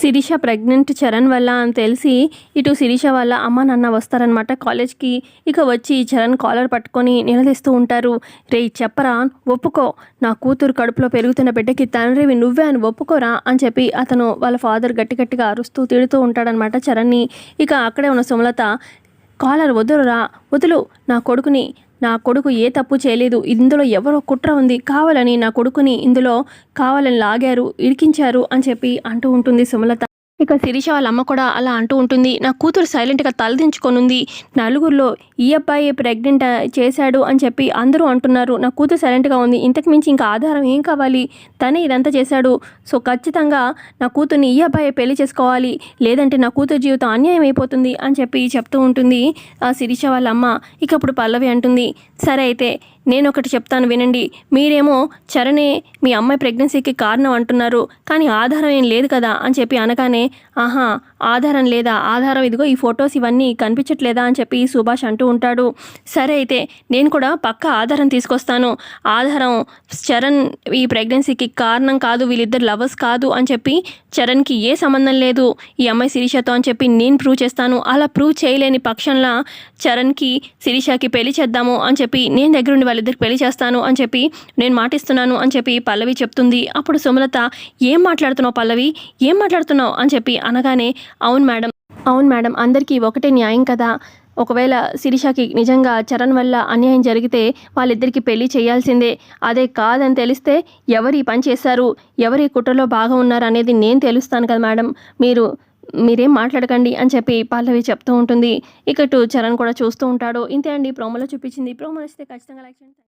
Sirisha pregnant Charan వల్ల అని తెలిసి ఇటు శిరీష వాళ్ళ అమ్మ నాన్న వస్తారనమాట కాలేజ్కి ఇక వచ్చి చరణ్ కాలర్ పట్టుకొని నిలదీస్తూ ఉంటారు. రే చెప్పరా ఒప్పుకో. నా కూతురు కడుపులో పెరుగుతున్న బిడ్డకి తండ్రివి నువ్వే అని ఒప్పుకోరా అని చెప్పి అతను వాళ్ళ ఫాదర్ గట్టి గట్టిగా అరుస్తూ తిడుతూ ఉంటాడనమాట చరణ్ని. ఇక అక్కడే ఉన్న సుమలత కాలర్ వదులురా వదులు నా కొడుకుని నా కొడుకు ఏ తప్పు చేయలేదు. ఇందులో ఎవరో కుట్ర ఉంది. కావాలని నా కొడుకుని ఇందులో కావాలని లాగారు ఇరికించారు అని చెప్పి అంటూ ఉంటుంది సుమలత. ఇక శిరీష వాళ్ళ అమ్మ కూడా అలా అంటూ ఉంటుంది. నా కూతురు సైలెంట్గా తలదించుకొనుంది నలుగురిలో ఈ అబ్బాయి ప్రెగ్నెంట్ చేశాడు అని చెప్పి అందరూ అంటున్నారు. నా కూతురు సైలెంట్గా ఉంది. ఇంతకు మించి ఇంకా ఆధారం ఏం కావాలి? తనే ఇదంతా చేశాడు. సో ఖచ్చితంగా నా కూతుర్ని ఈ అబ్బాయి పెళ్ళి చేసుకోవాలి. లేదంటే నా కూతురు జీవితం అన్యాయం అయిపోతుంది అని చెప్పి చెప్తూ ఉంటుంది ఆ శిరీష వాళ్ళ అమ్మ ఇక అప్పుడు పల్లవి అంటుంది సరే అయితే నేను ఒకటి చెప్తాను వినండి. మీరేమో చరణే మీ అమ్మాయి ప్రెగ్నెన్సీకి కారణం అంటున్నారు కానీ ఆధారం ఏం లేదు కదా? అని చెప్పి అనగానే ఆహా ఆధారం లేదా? ఆధారం ఇదిగో ఈ ఫొటోస్ ఇవన్నీ కనిపించట్లేదా? అని చెప్పి సుభాష్ అంటూ ఉంటాడు. సరే అయితే నేను కూడా పక్క ఆధారం తీసుకొస్తాను. ఆధారం చరణ్ ఈ ప్రెగ్నెన్సీకి కారణం కాదు వీళ్ళిద్దరు లవర్స్ కాదు అని చెప్పి చరణ్కి ఏ సంబంధం లేదు. ఈ అమ్మాయి శిరీషతో అని చెప్పి నేను ప్రూవ్ చేస్తాను. అలా ప్రూవ్ చేయలేని పక్షంలో చరణ్కి శిరీషకి పెళ్ళి చేద్దాము అని చెప్పి నేను దగ్గరుండి వాళ్ళిద్దరికి పెళ్ళి చేస్తాను అని చెప్పి నేను మాటిస్తున్నాను అని చెప్పి పల్లవి చెప్తుంది. అప్పుడు సుమలత ఏం మాట్లాడుతున్నావు పల్లవి? ఏం మాట్లాడుతున్నావు? అని చెప్పి అనగానే అవును మేడం అవును మేడం అందరికీ ఒకటే న్యాయం కదా. ఒకవేళ శిరీషకి నిజంగా చరణ్ వల్ల అన్యాయం జరిగితే వాళ్ళిద్దరికి పెళ్ళి చేయాల్సిందే. అదే కాదని తెలిస్తే ఎవరు ఈ పని చేశారు ఎవరు ఈ కుట్రలో బాగా ఉన్నారు అనేది నేను తెలుస్తాను కదా మేడం. మీరు మీరేం మాట్లాడకండి అని చెప్పి పల్లవి చెప్తూ ఉంటుంది. ఇక టు చరణ్ కూడా చూస్తూ ఉంటాడు. ఇంతే అండి. ప్రోమోలో చూపించింది. ప్రోమో ఇస్తే ఖచ్చితంగా లైక్ చేయండి.